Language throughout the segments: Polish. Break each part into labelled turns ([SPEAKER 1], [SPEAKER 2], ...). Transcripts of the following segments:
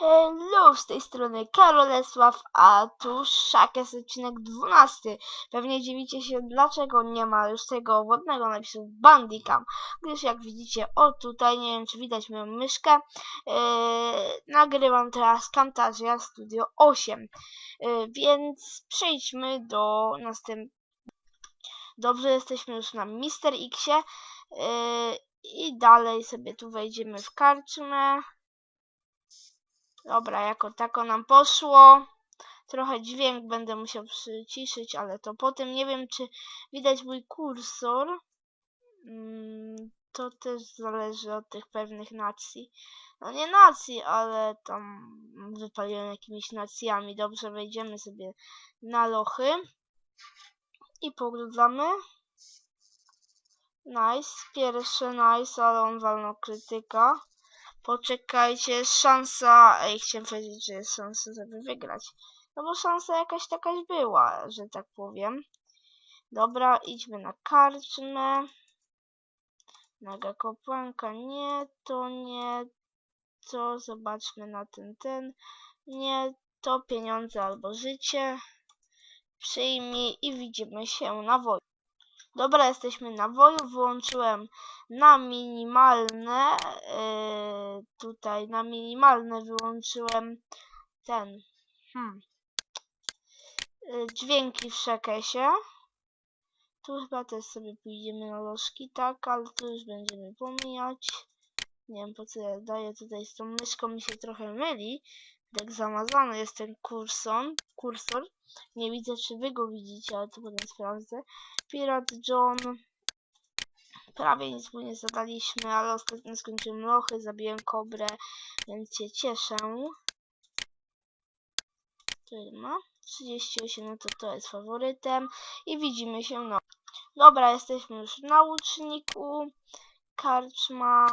[SPEAKER 1] Hello, z tej strony Karolesław, a tu Szakes, odcinek 12. Pewnie dziwicie się, dlaczego nie ma już tego wodnego napisu Bandicam, gdyż jak widzicie, o tutaj, nie wiem czy widać moją myszkę, yy, nagrywam teraz Camtasia Studio 8, yy, więc przejdźmy do następnego. Dobrze, jesteśmy już na Mister Xie yy, i dalej sobie tu wejdziemy w karczmę. Dobra, jako tako nam poszło. Trochę dźwięk będę musiał przyciszyć, ale to potem nie wiem, czy widać mój kursor. Mm, to też zależy od tych pewnych nacji. No nie nacji, ale tam wypaliłem jakimiś nacjami. Dobrze, wejdziemy sobie na lochy i poglądamy. Nice, pierwszy nice, ale on walnął krytyka. Poczekajcie, szansa. Ej, chciałem powiedzieć, że jest szansa, żeby wygrać. No bo szansa jakaś takaś była, że tak powiem. Dobra, idźmy na karczmę. Naga kopłanka, nie, to nie, to zobaczmy na ten, ten, nie, to pieniądze albo życie. Przyjmij i widzimy się na woju. Dobra, jesteśmy na woju, wyłączyłem na minimalne, yy, tutaj na minimalne wyłączyłem ten, hmm, yy, dźwięki w szakesie. Tu chyba też sobie pójdziemy na lożki, tak, ale tu już będziemy pomijać. Nie wiem po co ja daję tutaj z tą myszką, mi się trochę myli. Tak zamazany jest ten kursor. Nie widzę, czy wy go widzicie, ale to potem sprawdzę. Pirat John. Prawie nic mu nie zadaliśmy, ale ostatnio skończyłem lochy, zabiłem kobrę, więc się cieszę. Tyle ma. 38, no to to jest faworytem. I widzimy się no. Dobra, jesteśmy już na łuczniku. Karczma.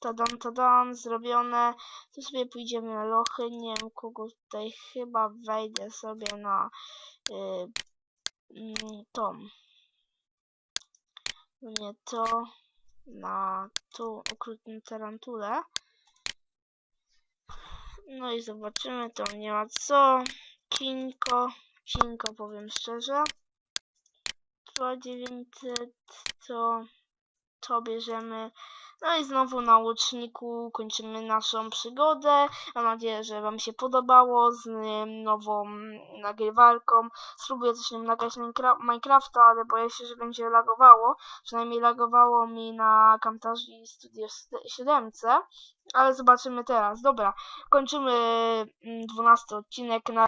[SPEAKER 1] Tadan, tadan, zrobione. Tu sobie pójdziemy na lochy. Nie wiem kogo tutaj chyba wejdę sobie na yy, yy, tą. Nie to. Na tą okrutną tarantulę. No i zobaczymy, to nie ma co. Kinko, Kinko powiem szczerze. 2900 to to bierzemy. No i znowu na łuczniku kończymy naszą przygodę. Mam nadzieję, że Wam się podobało z nową nagrywarką. Spróbuję coś nim nagrać Minecrafta, ale boję się, że będzie lagowało. Przynajmniej lagowało mi na Camtasia Studio 7. Ale zobaczymy teraz. Dobra, kończymy 12 odcinek. Na